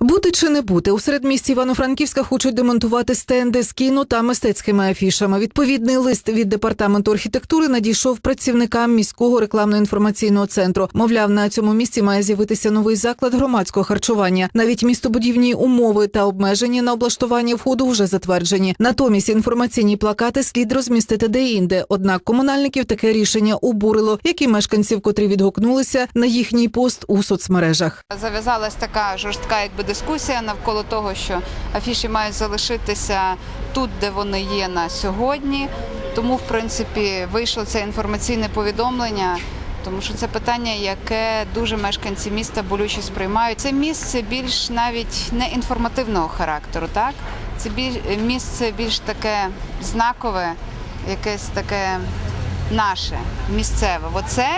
Бути чи не бути у середмісті Івано-Франківська хочуть демонтувати стенди з кіно та мистецькими афішами. Відповідний лист від департаменту архітектури надійшов працівникам міського рекламно-інформаційного центру. Мовляв, на цьому місці має з'явитися новий заклад громадського харчування. Навіть містобудівні умови та обмеження на облаштування входу вже затверджені. Натомість інформаційні плакати слід розмістити де-інде. Однак комунальників таке рішення обурило, як і мешканців, котрі відгукнулися на їхній пост у соцмережах. Зав'язалась така жорстка якби дискусія навколо того, що афіші мають залишитися тут, де вони є на сьогодні. Тому, в принципі, вийшло це інформаційне повідомлення. Тому що це питання, яке дуже мешканці міста болюче сприймають. Це місце більш навіть не інформативного характеру, так це місце більш таке знакове, якесь таке наше місцеве. Оце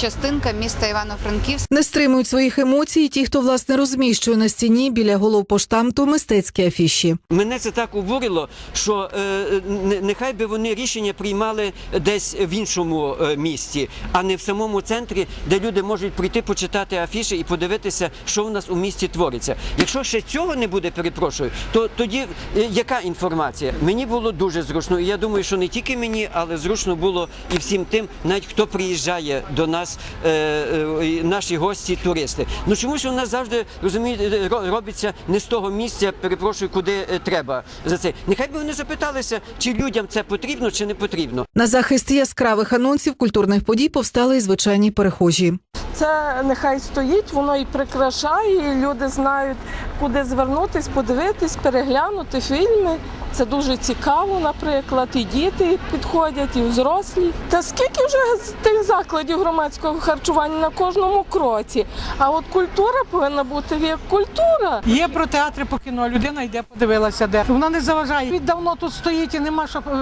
частинка міста Івано-Франківськ. Не стримують своїх емоцій ті, хто власне розміщує на стіні біля голов поштамту мистецькі афіші. Мене це так обурило, що е, не- нехай би вони рішення приймали десь в іншому е, місті, а не в самому центрі, де люди можуть прийти почитати афіші і подивитися, що в нас у місті твориться. Якщо ще цього не буде, перепрошую, то тоді е, яка інформація? Мені було дуже зручно. І я думаю, що не тільки мені, але зручно було і всім тим, навіть хто приїжджає до нас, е, е, наші гості, туристи. Ну чому ж у нас завжди розумієте, ро- робиться не з того місця, перепрошую, куди е, треба за це. Нехай би вони запиталися, чи людям це потрібно, чи не потрібно. На захист яскравих анонсів культурних подій повстали й звичайні перехожі. Це нехай стоїть, воно і прикрашає, і люди знають, куди звернутись, подивитись, переглянути фільми. Це дуже цікаво, наприклад, і діти підходять, і взрослі. Та скільки вже тих закладів громадського харчування на кожному кроці? А от культура повинна бути як культура. Є про театри по кіно, людина йде, подивилася, де вона не заважає. Він давно тут стоїть і нема щоб е,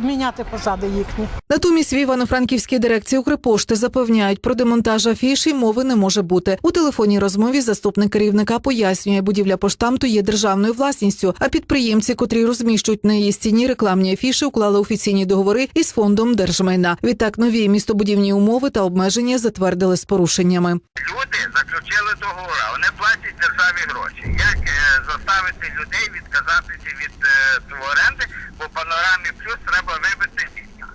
міняти посади їхні. Натомість в Івано-Франківській дирекції Укрпошти запевняють, про демонтаж афіш і мови не може бути. У телефонній розмові заступник керівника пояснює, будівля поштамту є державною власністю, а підприємці, котрі розміщують на її стіні рекламні афіші, уклали офіційні договори із фондом держмайна. Відтак нові містобудівні умови та обмеження затвердили з порушеннями. люди заключили договори, вони платять державі гроші. Як е, заставити людей відказатися від е, оренди, бо панорамі плюс треба вибити місця.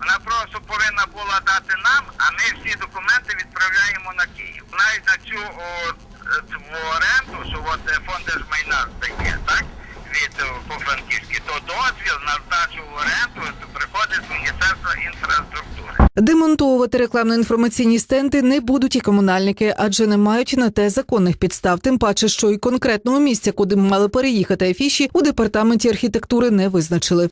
Вона просто повинна була дати нам, а ми всі документи відправляємо на Київ. Навіть на цю е, оренду, що от фонд держмайна здає, так? Від по франківськи, то дозвіл на здачу в оренду приходить з Міністерства інфраструктури. Демонтовувати рекламно-інформаційні стенди не будуть і комунальники, адже не мають на те законних підстав. Тим паче, що і конкретного місця, куди мали переїхати афіші, у департаменті архітектури не визначили.